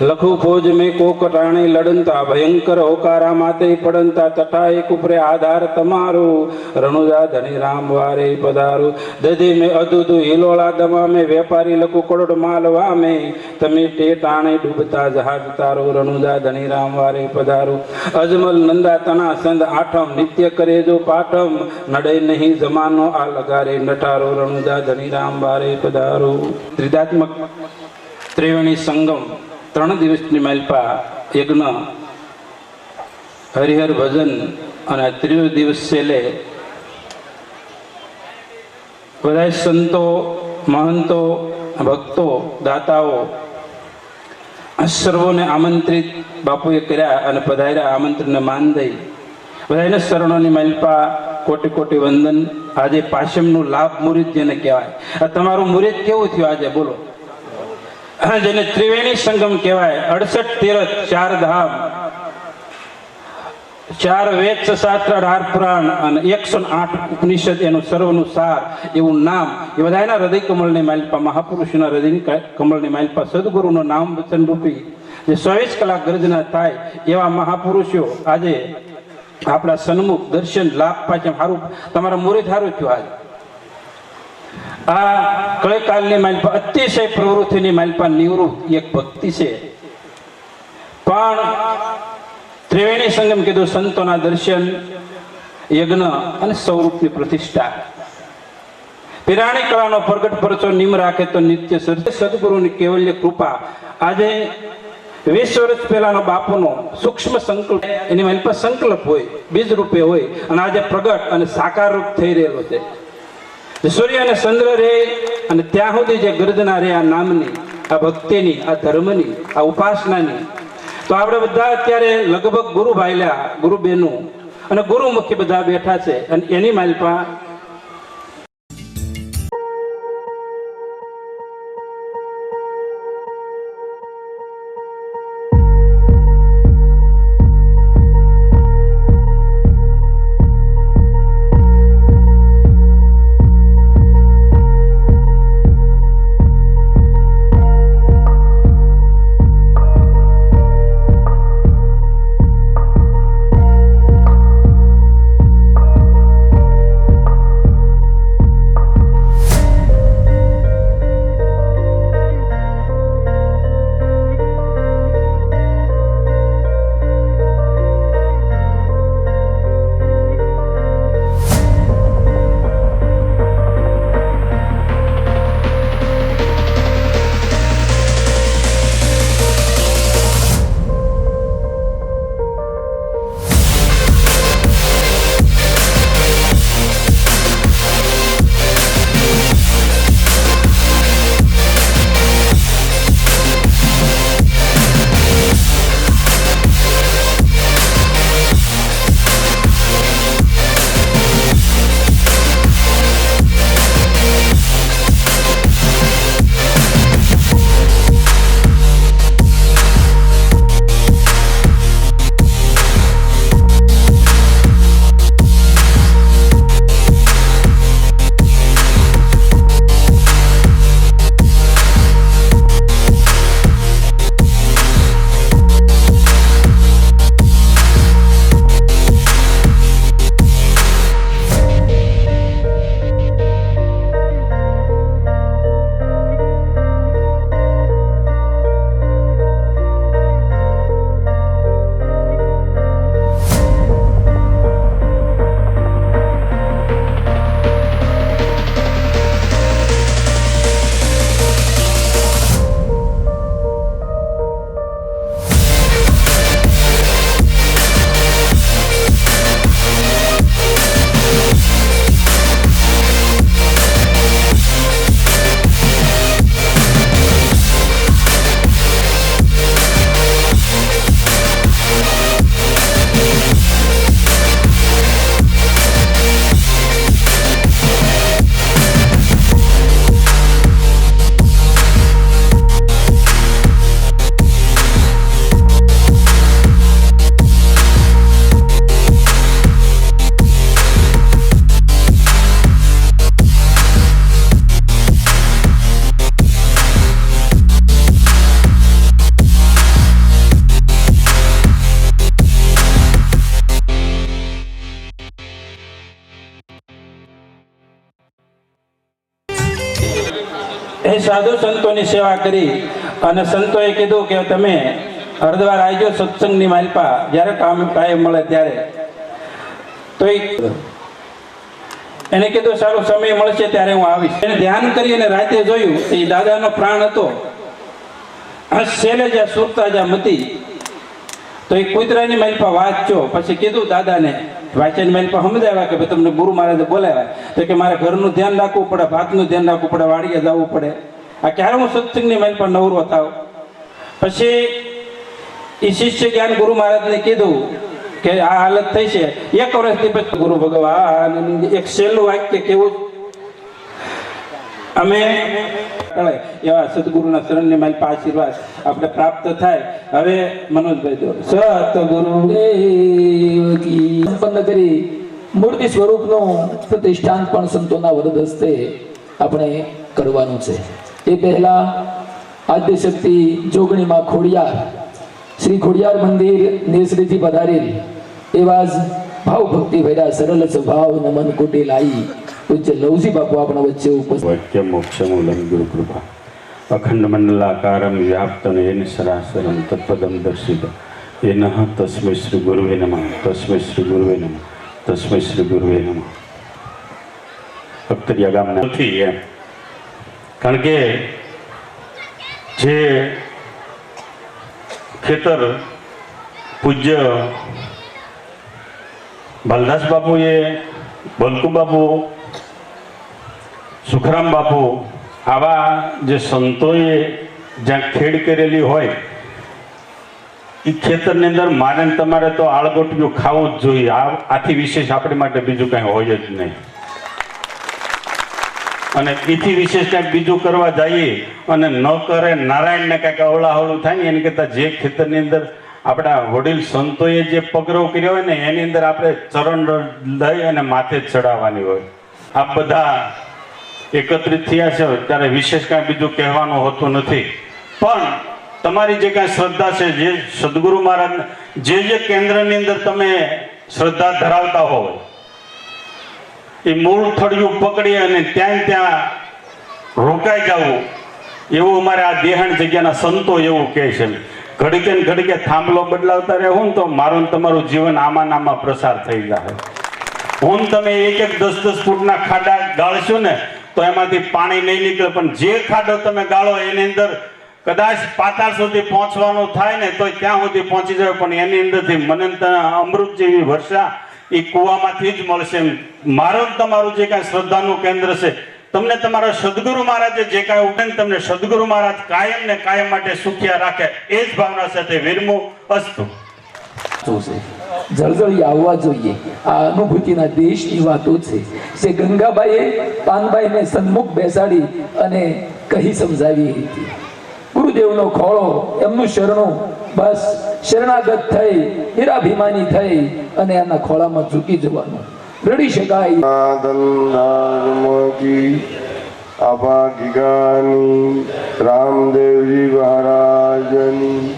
લખુ ફોજ મેં કોકટાણી લડંતા, ભયંકર હોકારા માતે પડંતા તટા એક ઉપરે આધાર તમારો. રણુજા ધની રામ વારે પધારો. દધી મેં અદુદુ હિલોળા દમા મેં, વેપારી લખુ કરોડ માલ વામે તમે તે તાણે ડૂબતા જહાજ તારો, રણુજા ધની રામ વારે પધારો. અજમલ નંદા તના સંદ આઠમ, નિત્ય કરે જો પાઠમ. નડે નહીં જમાનો, આ લગારે નટારો રણુજા ધની રામ વારે પધારો. ત્રિદાત્મક ત્રિવેણી સંગમ. ત્રણ દિવસની માલપા યજ્ઞ, હરિહર ભજન અને ત્રીજો દિવસ છેલ્લે બધા સંતો, મહંતો, ભક્તો, દાતાઓ સર્વોને આમંત્રિત બાપુએ કર્યા અને પધાર્યા, આમંત્રણને માન દઈ. બધાને શરણોની માલપા કોટી કોટી વંદન. આજે પાશમનું લાભ મુરિત જેને કહેવાય. આ તમારું મુરિત કેવું થયું આજે? બોલો. જેને ત્રિવેણી સંગમ કહેવાય, અડસઠ તીરથ ચાર ધામ. ચાર વેદ શાસ્ત્ર અઢાર પુરાણ અને એકસો આઠ ઉપનિષદ એનું સર્વનું સાર એવું નામ. એ બધાના હૃદય કમળની માલિપા મહાપુરુષના હૃદય કમળની માલિપા સદગુરુનું નામ વચન રૂપી. જે ચોવીસ કલાક ગર્જના થાય એવા મહાપુરુષો આજે આપણા સન્મુખ દર્શન, લાભ પાછળ સારું, તમારા મુરે સારું થયું આજે. આ કળકાલની માલપા અતિશય પ્રવૃત્તિની માલપા નિવૃત્ત એક ભક્તિ છે. પણ ત્રિવેણી સંગમ કીધું, સંતોના દર્શન, યજ્ઞ અને સ્વરૂપની પ્રતિષ્ઠા. પિરાણી કળાનો પ્રગટ પરચો નિમ રાખે તો નિત્ય સર્જે સદગુરુની કેવલ્ય કૃપા. આજે વીસ વર્ષ પહેલાનો બાપુનો સૂક્ષ્મ સંકલ્પ, એની મારી સંકલ્પ હોય, બીજ રૂપે હોય, અને આજે પ્રગટ અને સાકાર રૂપ થઈ રહેલો છે. સૂર્ય અને ચંદ્ર રે અને ત્યાં સુધી જે ગર્દના રે, આ નામની, આ ભક્તિની, આ ધર્મની, આ ઉપાસનાની. તો આપણે બધા અત્યારે લગભગ ગુરુ ભાઈલા ગુરુ બેનું અને ગુરુમુખી બધા બેઠા છે અને એની માલપા સેવા કરી અને સંતોએ કીધું કે તમે હરદ્વાર આવજો સત્સંગની માલપા. જ્યારે ટાઈમ મળે ત્યારે. તો એને કીધું, સારું, સમય મળશે ત્યારે હું આવીશ. એને ધ્યાન કરી અને રાતે જોયું એ દાદાનો પ્રાણ હતો. શેલે જ્યાં સુરતા જ્યાં મતી, તો એ કુતરાની માલપા વાંચો પછી કીધું દાદાને, વાંચીને માલપા સમજાવ્યા કે ભાઈ, તમને ગુરુ મહારાજે બોલાવ્યા. તો કે, મારે ઘરનું ધ્યાન રાખવું પડે, ભાતનું ધ્યાન રાખવું પડે, વાડીએ જવું પડે. આ ક્યારે હું સત્સંગની માલપા નવરો થાવ પછી એ શિષ્ય જ્ઞાન ગુરુ મહારાજને કીધું કે આ હાલત થઈ છે. એક વર્ષથી પછી ગુરુ ભગવાન, એક છેલ્લું વાક્ય કેવું? અમે એવા સદગુરુના શરણની મારી આશીર્વાદ આપણે પ્રાપ્ત થાય. હવે મનોજભાઈ જો સતગુરુ સંપન્ન કરી મૂર્તિ સ્વરૂપનું પ્રતિષ્ઠાન પણ સંતોના વરદ હસ્તે આપણે કરવાનું છે. એ પહેલા આદ્યશક્તિ જોગણીમાં ખોડિયાર, શ્રી ખોડિયાર મંદિર નેસરીથી પધારેલ એવા જ ભાવ ભક્તિ ભર્યા સરળ સ્વભાવ નમન કુટિલ આઈ પૂજ્ય લવજી બાપુ આપણા વચ્ચે ઉપસ્થિત. વાક્યમોક્ષમૂલમ ગુરુકૃપા. અખંડ મંડલાકારમ વ્યાપ્તમ એન સરાસરમ તત્પદમ દર્શિત. એન તસ્મૈ શ્રી ગુરુવે નમઃ, તસ્મૈ શ્રી ગુરુવે નમઃ, તસ્મૈ શ્રી ગુરુવે નમ. અક્તરિયા ગામના. એમ કારણ કે જે ખેતર પૂજ્ય બાલદાસ બાપુએ, બલકુ બાપુ, સુખરામ બાપુ આવા જે સંતોએ જ્યાં ખેડ કરેલી હોય એ ખેતરની અંદર મારે તમારે તો આળગોટિયું ખાવું જ જોઈએ. આથી વિશેષ આપણી માટે બીજું કાંઈ હોય જ નહીં. અને એથી વિશેષ કાંઈક બીજું કરવા જઈએ અને ન કરે નારાયણને કાંઈક અવળાહવળું થાય ને એની કરતાં જે ખેતરની અંદર આપણા વડીલ સંતોએ જે પગરવ કર્યો હોય ને એની અંદર આપણે ચરણ લઈ અને માથે ચડાવવાની હોય. આ બધા એકત્રિત થયા છે, ત્યારે વિશેષ કાંઈ બીજું કહેવાનું હોતું નથી. પણ તમારી જે કાંઈ શ્રદ્ધા છે, જે સદગુરુ મહારાજ જે જે કેન્દ્રની અંદર તમે શ્રદ્ધા ધરાવતા હોય એ મૂળ થળિયું પકડી અને ત્યાં ત્યાં રોકાઈ જવું. એવું અમારે આ દેહાણ જગ્યાના સંતો એવું કહે છે. ઘડીકે ને ઘડીકે થાંભલો બદલાવતા રહેવું ને તો મારું તમારું જીવન આમાં આમાં પ્રસાર થઈ જાય હું તમે એક એક દસ દસ ફૂટના ખાડા ગાળશો ને તો એમાંથી પાણી નહીં નીકળે. પણ જે ખાડો તમે ગાળો એની અંદર કદાચ પાતાળ સુધી પહોંચવાનું થાય ને તો ત્યાં સુધી પહોંચી જાય. પણ એની અંદરથી મને અમૃત જેવી વર્ષા એ કૂવામાંથી જ મળશે મારું તમારું જે કાંઈ શ્રદ્ધાનું કેન્દ્ર છે, તમને તમારા સદગુરુ મહારાજે જે કાંઈ ઉઠે તમને સદગુરુ મહારાજ કાયમ ને કાયમ માટે સુખ્યા રાખે, એ જ ભાવના સાથે વિરમો અસ્તુ. જળજળી આવવા જોઈએ. આ અનુભૂતિના દેશની વાતો છે. જે ગંગાબાઈએ, પાનબાઈને સન્મુખ બેસાડી અને કહી સમજાવી હતી. ગુરુદેવનો ખોળો એમનું શરણું બસ શરણાગત થઈ હીરાભિમાની થઈ અને એના ખોળામાં ઝૂકી જવાનું. રડી શકાય. અભાગિગાની રામદેવજી મહારાજની,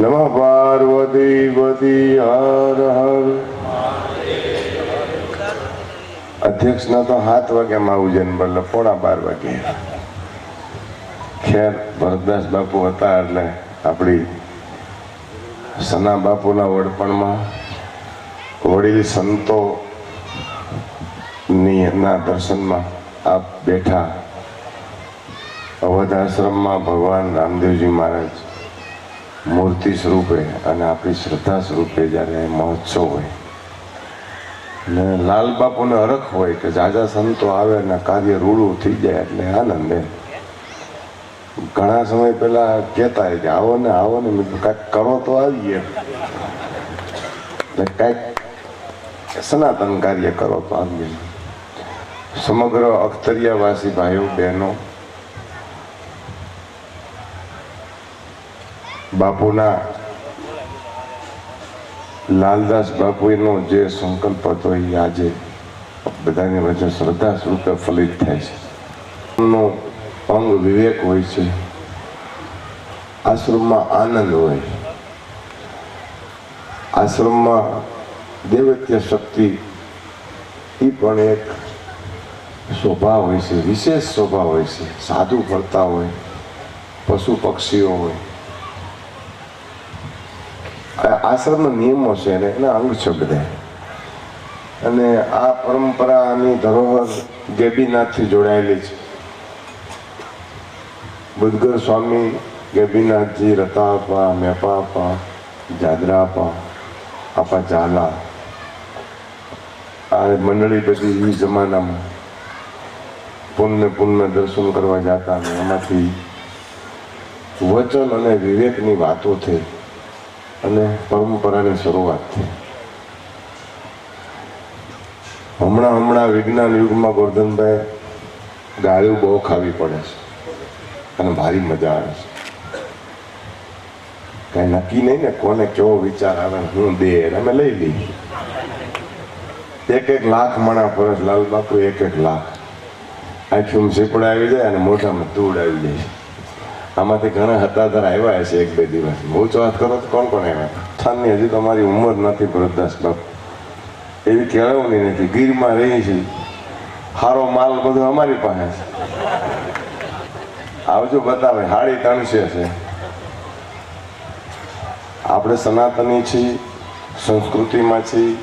નમ પાર્વતી પતિ હર હર. અધ્યક્ષના તો સાત વાગ્યામાં આવું ને બદલે પોણા બાર વાગે. ખેર ભરતદાસ બાપુ હતા એટલે આપણી સના બાપુના વડપણમાં વડીલ સંતો ની દર્શનમાં આપ બેઠા અવધ આશ્રમમાં ભગવાન રામદેવજી મહારાજ મૂર્તિ સ્વરૂપે અને આપણી શ્રદ્ધા સ્વરૂપે જ્યારે મહોત્સવ હોય ને લાલ બાપુને અરખ હોય કે જાજા સંતો આવે ને કાર્ય રૂડું થઈ જાય એટલે આનંદ એમ. ઘણા સમય પહેલા કહેતા કે આવો ને આવો ને કાંઈક કરો તો આવીએ. કાંઈક સનાતન કાર્ય કરો તો આવીએ. સમગ્ર અખ્તરિયાવાસી ભાઈઓ, બહેનો, બાપુના લાલદાસ બાપુનો જે સંકલ્પ હતો એ આજે બધાની વચ્ચે શ્રદ્ધા સ્વરૂપે ફલિત થાય છે. અંગ વિવેક હોય છે આશ્રમમાં આનંદ હોય આશ્રમમાં દેવત્ય શક્તિ એ પણ એક સ્વભાવ હોય છે વિશેષ સ્વભાવ હોય છે સાધુ ફરતા હોય પશુ પક્ષીઓ હોય આશ્રમના નિયમો છે ને એના અંગ છે બધા અને આ પરંપરાની ધરોહર ગેબીનાથથી જોડાયેલી છે બુદ્ધગર સ્વામી ગેબીનાથજી રતાપા મેપાપા જાદરાપા આપા ઝાલા આ મંડળી બધી એ જમાનામાં પુણ્ય પુણ્ય દર્શન કરવા જતા અને એમાંથી વચન અને વિવેકની વાતો થઈ અને પરંપરાની શરૂઆત થઈ. હમણાં હમણાં વિજ્ઞાન યુગમાં ગોરધનભાઈ ગાળ્યું બહુ ખાવી પડે છે. અને ભારી મજા આવે છે. કઈ નક્કી નહીં ને કોને કેવો વિચાર આવે હું દે અમે લઈ લઈએ. એક એક લાખ મણા પરસ લાલ બાપુ એક એક લાખ. આખી સીપડા આવી જાય અને મોઢામાં ધૂળ આવી જાય આમાંથી ઘણા હતા ત્યારે આવ્યા હશે એક બે દિવસ. બહુ જ વાત કરો તો કોણ કોણ આવ્યા? થાનની હજી અમારી ઉંમર નથી વૃદ્ધાસ બાપુ. એવી કેળવણી નથી. ગીરમાં રહી છે. સારો માલ બધો અમારી પાસે છે. આવજો બતાવે હાડી ત્રણસે છે. આપણે સનાતની છીએ, સંસ્કૃતિમાં છીએ.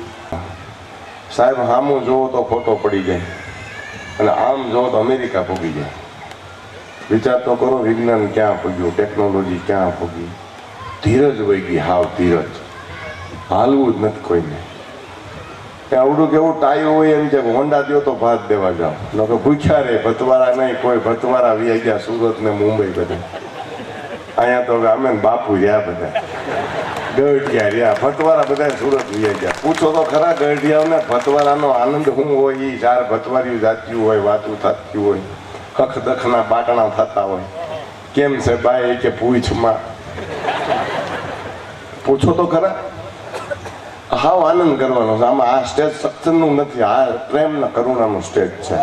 સાહેબ, હામું જોવો તો ફોટો પડી જાય. અને આમ જોવો તો અમેરિકા પૂગી જાય. વિચાર તો કરો, વિજ્ઞાન ક્યાં પૂગ્યું ટેકનોલોજી ક્યાં પૂગી ધીરજ વહી ગઈ, હાવ ધીરજ. હાલવું જ નથી કોઈને. કે આવડું કેવું ટાયું હોય એમ જેમ હોન્ડા દો તો ભાત દેવા જાઓ. લોકો ભૂખ્યા રે, ભતવારા નહીં, કોઈ ભતવારા વ્યાઈ ગયા સુરત ને મુંબઈ બધા. અહીંયા તો હવે અમે બાપુ રહ્યા બધા. ગઢિયા રહ્યા, ભતવારા બધા સુરત વી ગયા. પૂછો તો ખરા ગઢિયાઓને, ભતવારાનો આનંદ શું હોય એ ચાર ભતવારિયું જાત્યું હોય, વાતું થતી હોય, કખ દખના બાટણા થતા હોય. કેમ છે બાય કે પૂછમાં? પૂછો તો ખરા. હાવ આનંદ કરવાનો છે. આમાં આ સ્ટેજ સત્સંગનું નથી, આ પ્રેમ ને કરુણાનું સ્ટેજ છે.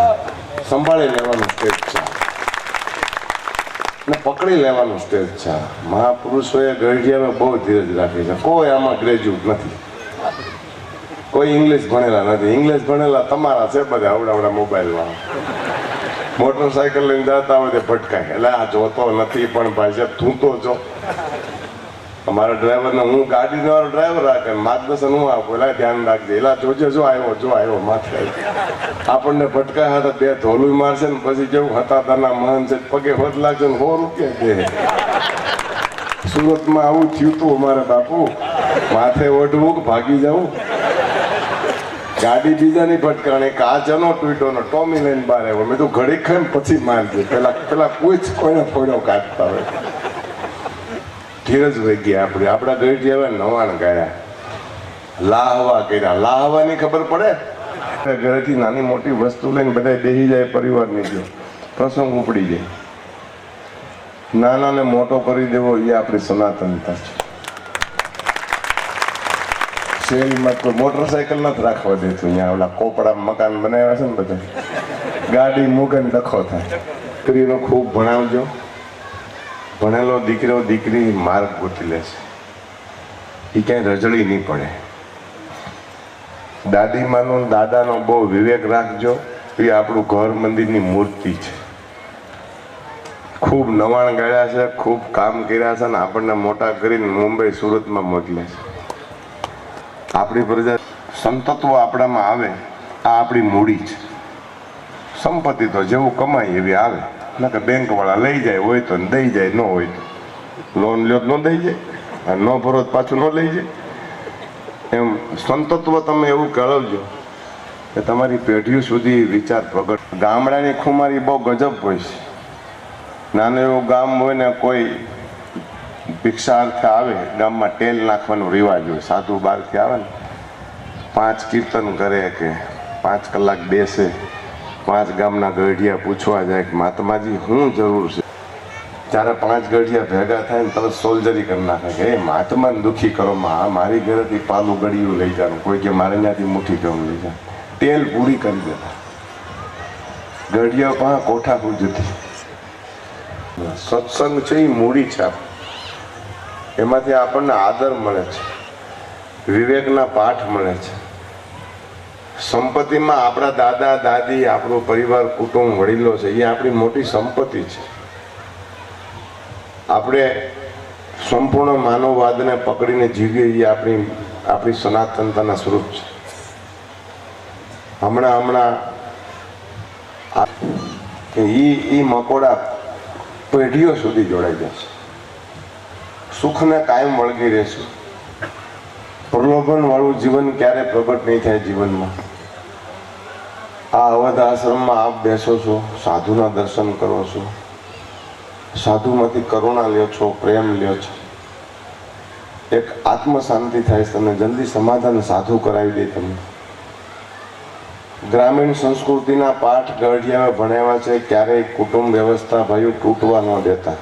સંભાળી લેવાનું સ્ટેજ છે. ને પકડી લેવાનું સ્ટેજ છે. મહાપુરુષોએ ગઢિયામાં બહુ ધીરજ રાખી છે. કોઈ આમાં ગ્રેજ્યુએટ નથી. કોઈ ઇંગ્લિશ ભણેલા નથી. ઇંગ્લિશ ભણેલા તમારા છે બધા આવડા આવડા મોબાઈલમાં. મોટરસાયકલ લઈને જતા હોય તે ભટકાય એટલે આ જોતો નથી, પણ ભાઈ તું તો જો. અમારા ડ્રાઈવરને હું ગાડી વાળો ડ્રાઈવર રાખે, માર્ગદર્શન હું આપું એટલે ધ્યાન રાખજે, એલા જોજે, જો આવ્યો જો આવ્યો, માથે. આપણને ભટકાય હતા બે ધોલું મારશે ને પછી જેવું હતા તાના મહન છે, પગે હોત લાગશે ને સો રૂપિયા દે. સુરતમાં આવું થયું તું અમારે બાપુ. માથે ઓઢવું કે ભાગી જવું? ગાડી બીજાની ભટકાણી કાચનો તૂટ્યો નો ટોમી લઈને બહાર આવ્યો. મેં તો ઘડી ખાઈ પછી મારજે. પેલા પેલા પૂછ કોઈને ફોડ્યો કાઢતા હોય. ધીરજ વહી ગયા આપણે. આપણા ગઈ જેવા નવાણ ગયા લાહવા કર્યા. લાહવાની ખબર પડે? ઘરેથી નાની મોટી વસ્તુ લઈને બધા બેસી જાય, પરિવારની જો. પ્રસંગ ઉપડી જાય. નાનાને મોટો કરી દેવો એ આપણી સનાતનતા છે. શેરીમાં કોઈ મોટરસાયકલ નથી રાખવા દેતું. અહીંયા ઓલા કોપડા મકાન બનાવ્યા છે ને બધા. ગાડી મૂકે ને લખો થાય. સ્ત્રીનો ખૂબ ભણાવજો. ભણેલો દીકરો દીકરી માર્ગ ગોતી લે એ ક્યાંય રજળી નહીં પડે. દાદીમાનો દાદાનો બહુ વિવેક રાખજો, એ આપણું ઘર મંદિરની મૂર્તિ છે. ખૂબ નવાણ ગાળ્યા છે, ખૂબ કામ કર્યા છે અને આપણને મોટા કરીને મુંબઈ સુરતમાં મોકલે છે. આપણી પ્રજા સંતત્વ આપણામાં આવે, આ આપણી મૂડી છે. સંપત્તિ તો જેવું કમાય એવી આવે. નકર કે વાળા લઈ જાય હોય તો દઈ જાય ન હોય તો લોન લ્યો ન દઈ જાય અને ન ભરો પાછું ન લઈ જાય એમ સંતત્વ તમે એવું કેળવજો કે તમારી પેઢીઓ સુધી વિચાર પ્રગટ ગામડાની ખુમારી બહુ ગજબ હોય છે નાનું એવું ગામ હોય ને કોઈ ભિક્ષાર્થે આવે ગામમાં તેલ નાખવાનો રિવાજ હોય સાધુ બહારથી આવે ને પાંચ કીર્તન કરે કે પાંચ કલાક બેસે પાંચ ગામના ગઢિયા પૂછવા જાય કે મહાત્માજી શું જરૂર છે? ત્યારે પાંચ ગઢિયા ભેગા થાય ને તરત સોલ્જરી કરી નાખે કે, એ મહાત્માને દુઃખી કરો, માં. મારી ઘરેથી પાલું ગળિયું લઈ જવાનું કોઈ કે મારે ત્યાંથી મુઠ્ઠી ઘઉં લઈ જાય તેલ પૂરી કરી દેતા. ગઢિયા પણ કોઠા જતી સત્સંગ છે એ મૂડી છે એમાંથી આપણને આદર મળે છે. વિવેકના પાઠ મળે છે. સંપત્તિમાં આપણા દાદા, દાદી, આપણો પરિવાર, કુટુંબ, વડીલો છે, એ આપણી મોટી સંપત્તિ છે. આપણે સંપૂર્ણ માનવવાદને પકડીને જીવીએ એ આપણી આપણી સનાતનતાના સ્વરૂપ છે. હમણાં હમણાં એ ઈ મકોડા પેઢીઓ સુધી જોડાઈ જશે. સુખને કાયમ વળગી રહેશું. પ્રલોભન વાળું જીવન ક્યારે પ્રગટ નહીં થાય જીવનમાં? આ અવધ આશ્રમમાં આપ બેસો છો, સાધુના દર્શન કરો છો. સાધુમાંથી કરુણા લ્યો છો, પ્રેમ લ્યો છો. એક આત્મ શાંતિ થાય છે, તમને જલ્દી સમાધાન સાધુ કરાવી દે તમને. ગ્રામીણ સંસ્કૃતિના પાઠ ગઢિયા ભણાવ્યા છે, ક્યારેય કુટુંબ વ્યવસ્થા ભાઈઓ તૂટવા ન દેતા.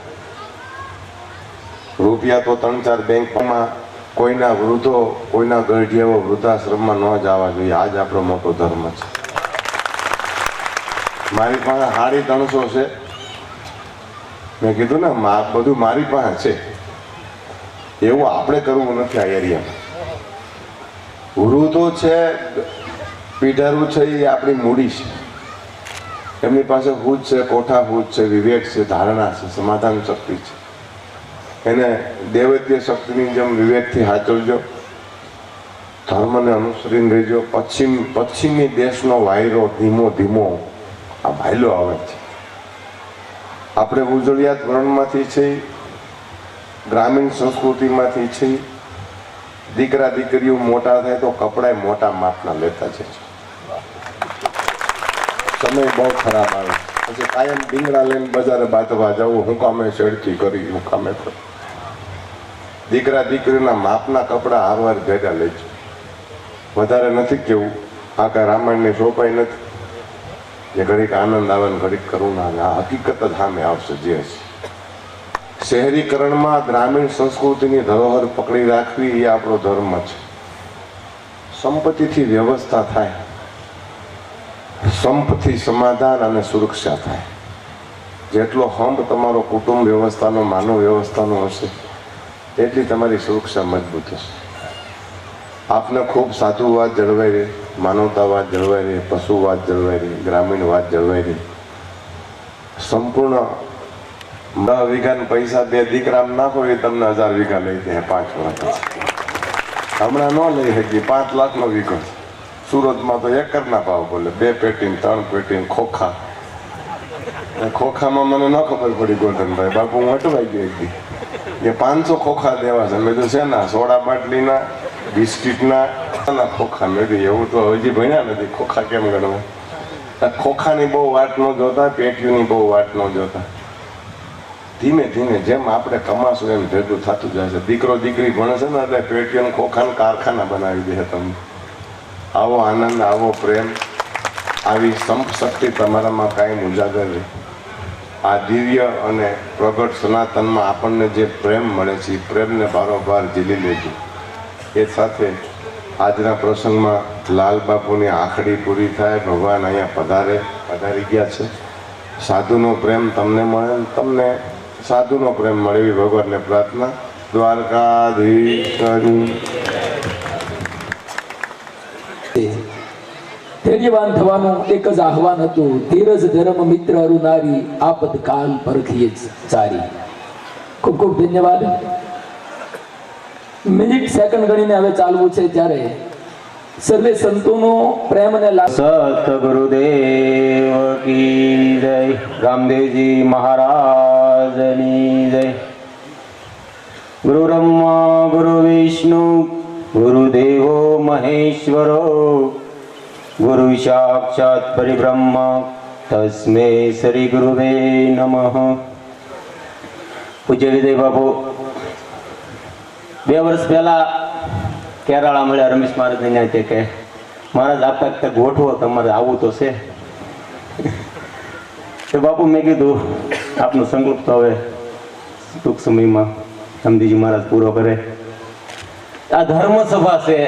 રૂપિયા તો ત્રણ ચાર બેંકમાં કોઈના વૃદ્ધો, કોઈના ગઢિયાઓ વૃદ્ધાશ્રમમાં ન જવા જોઈએ. આ જ આપણો મોટો ધર્મ છે. મારી પાસે સાડી ત્રણસો છે. મેં કીધું ને બધું મારી પાસે છે. એવું આપણે કરવું નથી આ એરિયામાં. વૃદ્ધો છે, પીઢારું છે, એ આપણી મૂડી છે. એમની પાસે હૂજ છે કોઠા હૂજ છે, વિવેક છે, ધારણા છે, સમાધાન શક્તિ છે. એને દેવત્ય શક્તિની જેમ વિવેકથી હાચવજો. ધર્મને અનુસરીને રહેજો. પશ્ચિમ, પશ્ચિમી દેશનો વાયરો ધીમો ધીમો આ ભાઈલો આવે છે. આપણે ઉજળિયાત વર્ણમાંથી છે, ગ્રામીણ સંસ્કૃતિમાંથી છે, દીકરા દીકરીઓ મોટા થાય તો કપડાય મોટા માપના લેતા છે. સમય બહુ ખરાબ આવે પછી કાયમ ડીંગડા લઈને બજારે બાંધવા જવું હું કામે શેડતી કરી, હું કામે કરી દીકરા દીકરીના માપના કપડા હારવાર ભેગા લેજો વધારે નથી કેવું. આ કાંઈ રામાયણની સોંપાઈ નથી. જે ઘડીક આનંદ આવે ને ઘડીક કરુણા આવે. આ હકીકત જ સામે આવશે જે હશે. શહેરીકરણમાં ગ્રામીણ સંસ્કૃતિની ધરોહર પકડી રાખવી એ આપણો ધર્મ છે. સંપત્તિથી વ્યવસ્થા થાય. સંપથી સમાધાન અને સુરક્ષા થાય. જેટલો હંપ તમારો કુટુંબ વ્યવસ્થાનો, માનવ વ્યવસ્થાનો હશે એટલી તમારી સુરક્ષા મજબૂત હશે આપને ખૂબ સાધુવાદ જળવાઈ રહે માનવતાવાદ જળવાઈ રહે પશુવાદ જળવાઈ રહે ગ્રામીણવાદ જળવાઈ રહે. સંપૂર્ણ દસ વીઘાના પૈસા બે દીકરામાં નાખો એ તમને હજાર વીઘા લઈ દે પાંચ વર્ષ હમણાં ન લઈ શકી પાંચ લાખનો વીઘો. સુરતમાં તો એકરના ભાવ બોલે, બે પેટી ત્રણ પેટી ખોખા. ખોખામાં મને ન ખબર પડી ગોધનભાઈ, બાપુ હું અટવાઈ ગયો એક દી. એ પાંચસો ખોખા દેવા છે. મેં તો છે ને સોડા બાટલીના, બિસ્કિટના ખોખા મેં કીધું એવું તો હજી ભણ્યા નથી. ખોખા કેમ ગણવા? ખોખાની બહુ વાત ન જોતા, પેટીઓની બહુ વાત ન જોતા. ધીમે ધીમે જેમ આપણે કમાશું એમ ભેગું થતું જાય છે. દીકરો દીકરી ભણે છે ને એટલે પેટીઓને ખોખાને કારખાના બનાવી દે તમને. આવો આનંદ, આવો પ્રેમ, આવી સંપ શક્તિ તમારામાં કાયમ ઉજાગર રહે. આ દિવ્ય અને પ્રગટ સનાતનમાં આપણને જે પ્રેમ મળે છે, એ પ્રેમને બારોબાર ઝીલી લેજો. એ સાથે આજના પ્રસંગમાં લાલ બાપુની આખડી પૂરી થાય, ભગવાન અહીંયા પધારે, પધારી ગયા છે. સાધુનો પ્રેમ તમને મળે તમને સાધુનો પ્રેમ મળે એવી ભગવાનને પ્રાર્થના. દ્વારકાધીશ ધૈર્યવાન થવાનું એક જ આહવાન હતું. ધીરજ, ધર્મ, મિત્ર અરુનારી આપદ કાલ પરખીએ સારી. ખૂબ ખૂબ ધન્યવાદ. મિનિટ સેકન્ડ ગણીને હવે ચાલવું છે ત્યારે સર્વે સંતોનો પ્રેમ અને સત ગુરુદેવ કી જય. રામદેવજી મહારાજની જય. ગુરુ બ્રહ્મા ગુરુ વિષ્ણુ, ગુરુદેવો મહેશ્વરો. ગુરુ સાક્ષાત પરિબ્રહ્મ તસ્મે શ્રી ગુરુવે નમઃ પૂજ્ય વિજય બાપુ બે વર્ષ પહેલા કેરાળા મળ્યા રમેશ મહારાજ ત્યાં છે કે, મહારાજ આપતા આપતા ગોઠવો, તમારે આવવું તો છે. તો બાપુ મેં કીધું, આપનો સંકલ્પ તો હવે ટૂંક સમયમાં સમજીજી મહારાજ પૂરો કરે. આ ધર્મ સભા છે.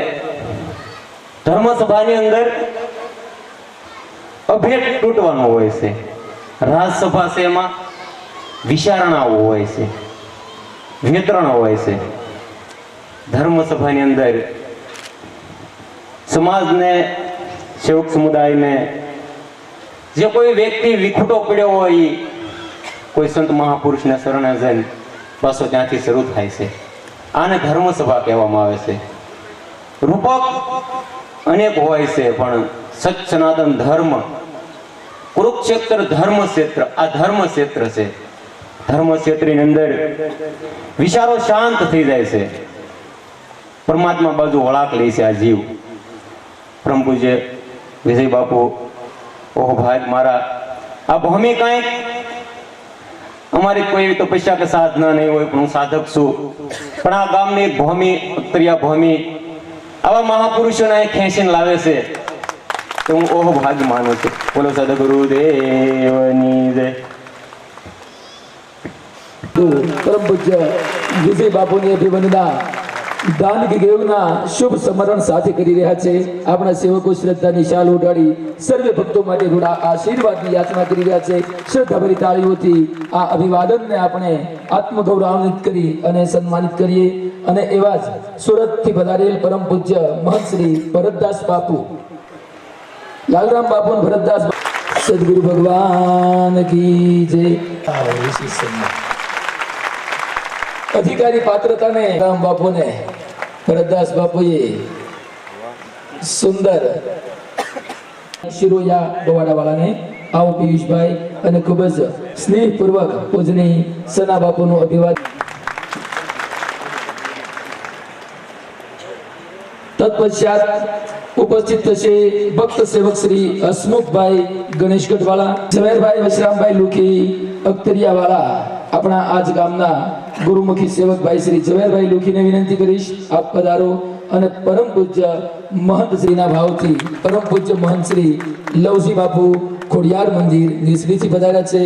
ધર્મ સભાની અંદર અભેટ તૂટવાનો હોય છે. રાજસભા છે એમાં વિચારણાઓ હોય છે. વિતરણ હોય છે. ધર્મ સભાની અંદર સમાજને, સેવક સમુદાયને જે કોઈ વ્યક્તિ વિખૂટો પડ્યો હોય, કોઈ સંત મહાપુરુષને શરણે જઈને પાછો ત્યાંથી શરૂ થાય છે. આને ધર્મસભા કહેવામાં આવે છે. રૂપક અનેક હોય છે, પણ સત સનાતન ધર્મ, કુરુક્ષેત્ર ધર્મ ક્ષેત્ર આ ધર્મ ક્ષેત્ર છે. ધર્મ ક્ષેત્રની અંદર વિચારો શાંત થઈ જાય છે. પરમાત્મા બાજુ વળાક લે છે આ જીવ. પરમ પૂજ્ય વિજય બાપુ, ઓહ ભાઈ, મારા, આ ભૂમિ કાંઈક અમારી કોઈ તપસ્યા કે સાધના નહીં હોય, પણ હું સાધક છું. પણ આ ગામની એક ભૂમિ ઉત્તરિયા ભૂમિ આવા મહાપુરુષોને અહીં ખેંચીને લાવે છે. તો હું ઓહ ભાગ માનું છું. બોલો સદગુરુ દેવની જય પરમ અભિવંદના. શુભ સમરણ સાથે કરી રહ્યા છે. આપણા સેવકો શ્રદ્ધાની શાલ ઉડાડી સર્વે ભક્તો માટે રૂડા આશીર્વાદની યાચના કરી રહ્યા છે. શ્રદ્ધાભરી તાળીઓથી આ અભિવાદનને આપણે આત્મગૌરવાન્વિત કરી અને સન્માનિત કરીએ. અને એવા જ સુરતથી પધારેલ પરમ પૂજ્ય મહંત શ્રી ભરતદાસ બાપુ લાલરામ બાપુ અને ભરતદાસ બાપુ. સદગુરુ ભગવાન કી જય. અધિકારી પાત્રતાને રામ બાપુને ભરતદાસ બાપુએ સુંદર શિરોયા ગવાડાવાળાને આવો પિયુષભાઈ અને ખૂબ જ સ્નેહપૂર્વક પૂજની સના બાપુનું અભિવાદન તત્પશ્ચાત ઉપસ્થિત થશે ભક્ત સેવક શ્રી હસમુખભાઈ ગણેશ ગઢવાળા ઝવેરભાઈ વશરામભાઈ લુખી અખ્તરિયાવાળા આપણા આજ ગામના ગુરુમુખી સેવકભાઈ શ્રી ઝવેરભાઈ લુખીને વિનંતી કરીશ, આપ પધારો અને પરમ પૂજ્ય મહંત શ્રીના ભાવથી, પરમ પૂજ્ય મહંત શ્રી લવજી બાપુ ખોડિયાર મંદિર નિશ્રીથી પધાર્યા છે.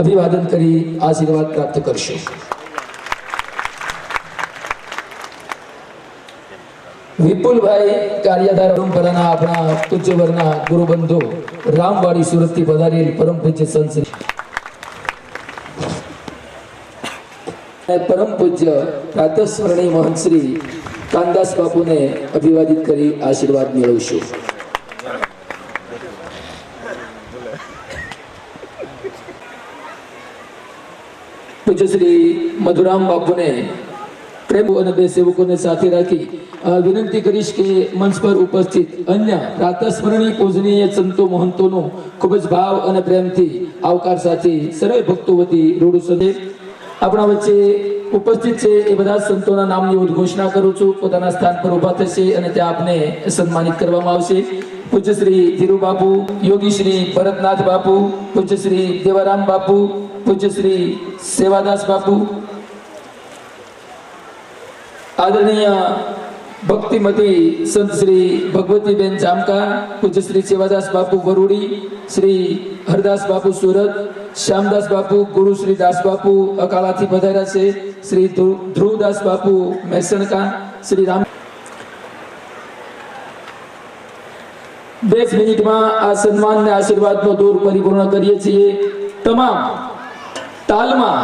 અભિવાદન કરી આશીર્વાદ પ્રાપ્ત કરશો. વિપુલભાઈ કાર્યધાર પરંપરાના આપણા પૂજ્યવરના ગુરુબંધુ રામવાડી સુરતથી પધારેલ પરમ પૂજ્ય સંત પરમ પૂજ્ય પ્રાતસ્મરણી મહંત કાનદાસ બાપુને અભિવાદિત કરી આશીર્વાદ મેળવશું. પૂજ્ય શ્રી મધુરામ બાપુને પ્રેમ અને બે સેવકોને સાથે રાખી વિનંતી કરીશ કે મંચ પર ઉપસ્થિત અન્ય પ્રાતસ્મરણીય પૂજનીય સંતો મહંતોનો ખૂબ જ ભાવ અને પ્રેમથી આવકાર સાથે સર્વે ભક્તો વતી રૂડું સંદેશ. આપણા વચ્ચે ઉપસ્થિત છે એ બધા સંતોના નામની ઉદ્ઘોષણા કરું છું. પોતાના સ્થાન પર ઊભા થશે અને ત્યાં આપને સન્માનિત કરવામાં આવશે. પૂજ્ય શ્રી ધીરુ બાપુ યોગી શ્રી ભરતનાથ બાપુ પૂજ્ય શ્રી દેવારામ બાપુ પૂજ્ય શ્રી સેવાદાસ બાપુ આદરણીય ભક્તિમતી સંત શ્રી ભગવતીબેન જામકા, પૂજ્ય શ્રી સેવાદાસ બાપુ વરુડી, શ્રી હરદાસ બાપુ સુરત, શ્યામદાસ બાપુ, ગુરુ શ્રી દાસ બાપુ અકાળાથી પધાર્યા છે, શ્રી ધ્રુવદાસ બાપુ મહેસણકા, શ્રી રામ દસ મિનિટમાં આ સન્માન ને આશીર્વાદનો દોર પરિપૂર્ણ કરીએ છીએ. તમામ તાલમાં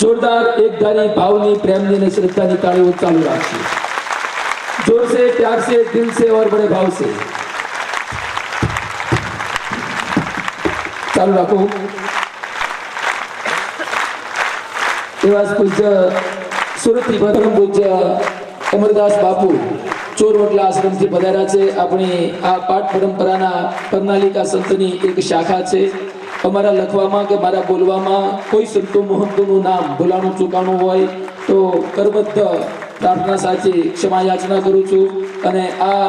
જોરદાર એકધારી ભાવની, પ્રેમની અને શ્રદ્ધાની તાળીઓ ચાલુ રાખશે જોર સે પ્યાર સે દિલ સે ઓર બડે ભાવ ચાલુ રાખો. એવા પૂજ્ય સુરતથી પ્રથમ પૂજ્ય અમરદાસ બાપુ ચોરવટલા આશ્રમથી પધાર્યા છે. આપણી આ પાઠ પરંપરાના પન્નાલિકા સંતની એક શાખા છે. અમારા લખવામાં કે મારા બોલવામાં કોઈ સંતો મહંતોનું નામ ભૂલાણું ચૂકાણું હોય તો કરબદ્ધ પ્રાર્થના સાથે ક્ષમા યાચના કરું છું. અને આ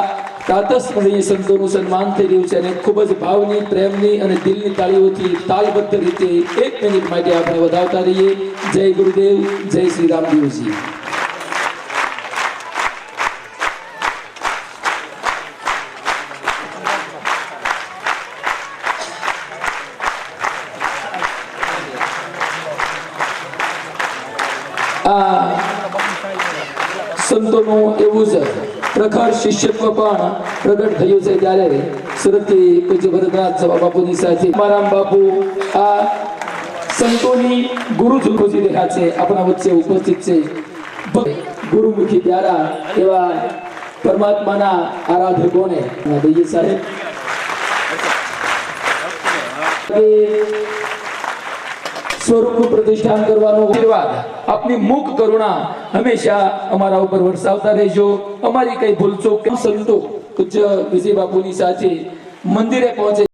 પ્રાતસ્મરણીય સંતોનું સન્માન થઈ રહ્યું છે અને ખૂબ જ ભાવની, પ્રેમની અને દિલની તાળીઓથી તાલબદ્ધ રીતે એક મિનિટ માટે આપણે વધાવતા રહીએ. જય ગુરુદેવ, જય શ્રી રામદેવજી સંતોનું એવું જ પ્રખર શિષ્યત્વ પણ પ્રગટ થયું છે ત્યારે સુરતથી પૂજ્ય ભરતનાથ સભા બાપુની સાથે મારામ બાપુ આ સંતોની ગુરુ ઝુંખોજી રહ્યા છે, આપણા વચ્ચે ઉપસ્થિત છે. ગુરુમુખી દ્વારા એવા પરમાત્માના આરાધકોને દઈએ સાહેબ. સ્વરૂપનું પ્રતિષ્ઠાન કરવાનો આશીર્વાદ આપની મુખ કરુણા હંમેશા અમારા ઉપર વરસાવતા રહેજો. અમારી કઈ ભૂલચૂક સંતો? પૂજ્ય વિજય બાપુની સાથે મંદિરે પહોંચે